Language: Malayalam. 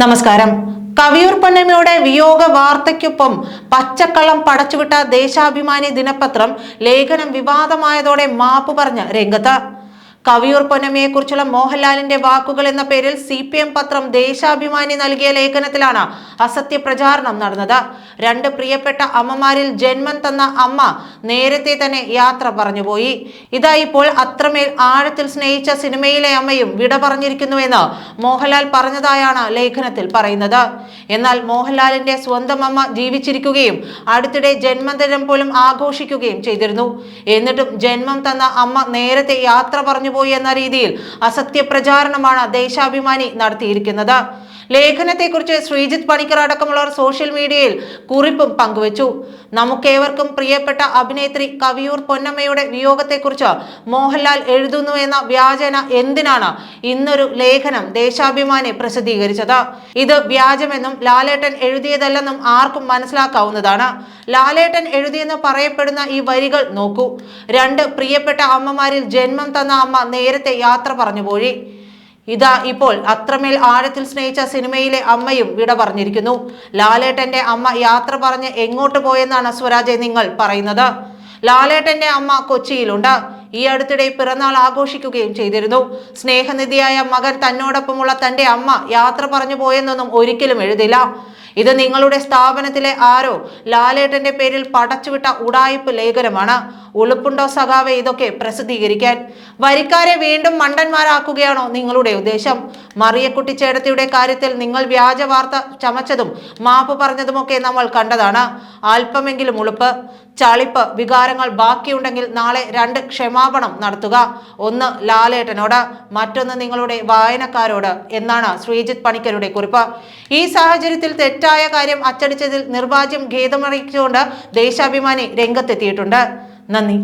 നമസ്കാരം. കവിയൂർ പൊന്നമ്മയുടെ വിയോഗ വാർത്തയ്ക്കൊപ്പം പച്ചക്കള്ളം പടച്ചുവിട്ട ദേശാഭിമാനി ദിനപത്രം ലേഖനം വിവാദമായതോടെ മാപ്പ് പറഞ്ഞ് രംഗത്ത്. കവിയൂർ പൊന്നമ്മയെക്കുറിച്ചുള്ള മോഹൻലാലിന്റെ വാക്കുകൾ എന്ന പേരിൽ സി പി എം പത്രം ദേശാഭിമാനി നൽകിയ ലേഖനത്തിലാണ് അസത്യ പ്രചാരണം നടന്നത്. രണ്ട് പ്രിയപ്പെട്ട അമ്മമാരിൽ ജന്മം തന്ന അമ്മ നേരത്തെ തന്നെ യാത്ര പറഞ്ഞുപോയി. ഇതാ ഇപ്പോൾ അത്രമേൽ ആഴത്തിൽ സ്നേഹിച്ച സിനിമയിലെ അമ്മയും വിട പറഞ്ഞിരിക്കുന്നുവെന്ന് മോഹൻലാൽ പറഞ്ഞതായാണ് ലേഖനത്തിൽ പറയുന്നത്. എന്നാൽ മോഹൻലാലിന്റെ സ്വന്തം അമ്മ ജീവിച്ചിരിക്കുകയും അടുത്തിടെ ജന്മദിനം പോലും ആഘോഷിക്കുകയും ചെയ്തിരുന്നു. എന്നിട്ടും ജന്മം തന്ന അമ്മ നേരത്തെ യാത്ര പറഞ്ഞുപോയി എന്ന രീതിയിൽ അസത്യ പ്രചാരണമാണ് ദേശാഭിമാനി നടത്തിയിരിക്കുന്നത്. ലേഖനത്തെക്കുറിച്ച് ശ്രീജിത്ത് പണിക്കർ അടക്കമുള്ളവർ സോഷ്യൽ മീഡിയയിൽ കുറിപ്പും പങ്കുവച്ചു. നമുക്കേവർക്കും പ്രിയപ്പെട്ട അഭിനേത്രി കവിയൂർ പൊന്നമ്മയുടെ വിയോഗത്തെക്കുറിച്ച് മോഹൻലാൽ എഴുതുന്നു എന്ന വ്യാജന എന്തിനാണ് ഇന്നൊരു ലേഖനം ദേശാഭിമാനി പ്രസിദ്ധീകരിച്ചത്? ഇത് വ്യാജമെന്നും ലാലേട്ടൻ എഴുതിയതല്ലെന്നും ആർക്കും മനസ്സിലാക്കാവുന്നതാണ്. ലാലേട്ടൻ എഴുതിയെന്ന് പറയപ്പെടുന്ന ഈ വരികൾ നോക്കൂ. രണ്ട് പ്രിയപ്പെട്ട അമ്മമാരിൽ ജന്മം തന്ന അമ്മ നേരത്തെ യാത്ര പറഞ്ഞുപോയി ഇതാ ഇപ്പോൾ അത്രമേൽ ആഴത്തിൽ സ്നേഹിച്ച സിനിമയിലെ അമ്മയും വിട പറഞ്ഞിരിക്കുന്നു. ലാലേട്ടന്റെ അമ്മ യാത്ര പറഞ്ഞ് എങ്ങോട്ട് പോയെന്നാണ് സ്വരാജ് നിങ്ങൾ പറയുന്നത്. ലാലേട്ടന്റെ അമ്മ കൊച്ചിയിലുണ്ട്. ഈ അടുത്തിടെ പിറന്നാൾ ആഘോഷിക്കുകയും ചെയ്തിരുന്നു. സ്നേഹനിധിയായ മകൻ തന്നോടൊപ്പമുള്ള തന്റെ അമ്മ യാത്ര പറഞ്ഞു പോയെന്നൊന്നും ഒരിക്കലും എഴുതില്ല. ഇത് നിങ്ങളുടെ സ്ഥാപനത്തിലെ ആരോ ലാലേട്ടന്റെ പേരിൽ പടച്ചുവിട്ട ഉടായിപ്പ് ലേഖനമാണ്. ഉളുപ്പുണ്ടോ സഖാവെ ഇതൊക്കെ പ്രസിദ്ധീകരിക്കാൻ? വരിക്കാരെ വീണ്ടും മണ്ടന്മാരാക്കുകയാണോ നിങ്ങളുടെ ഉദ്ദേശം? മറിയക്കുട്ടി ചേടത്തിയുടെ കാര്യത്തിൽ നിങ്ങൾ വ്യാജ വാർത്ത ചമച്ചതും മാപ്പ് പറഞ്ഞതുമൊക്കെ നമ്മൾ കണ്ടതാണ്. അല്പമെങ്കിലും ഉളുപ്പ്. ചളിപ്പ് വികാരങ്ങൾ ബാക്കിയുണ്ടെങ്കിൽ നാളെ രണ്ട് ക്ഷമാപണം നടത്തുക. ഒന്ന് ലാലേട്ടനോട് മറ്റൊന്ന് നിങ്ങളുടെ വായനക്കാരോട് എന്നാണ് ശ്രീജിത് പണിക്കരുടെ കുറിപ്പ്. ഈ സാഹചര്യത്തിൽ തെറ്റായ കാര്യം അച്ചടിച്ചതിൽ നിർവാജ്യം ഖേദമറിയിച്ചുകൊണ്ട് ദേശാഭിമാനി രംഗത്തെത്തിയിട്ടുണ്ട്. നന്ദി.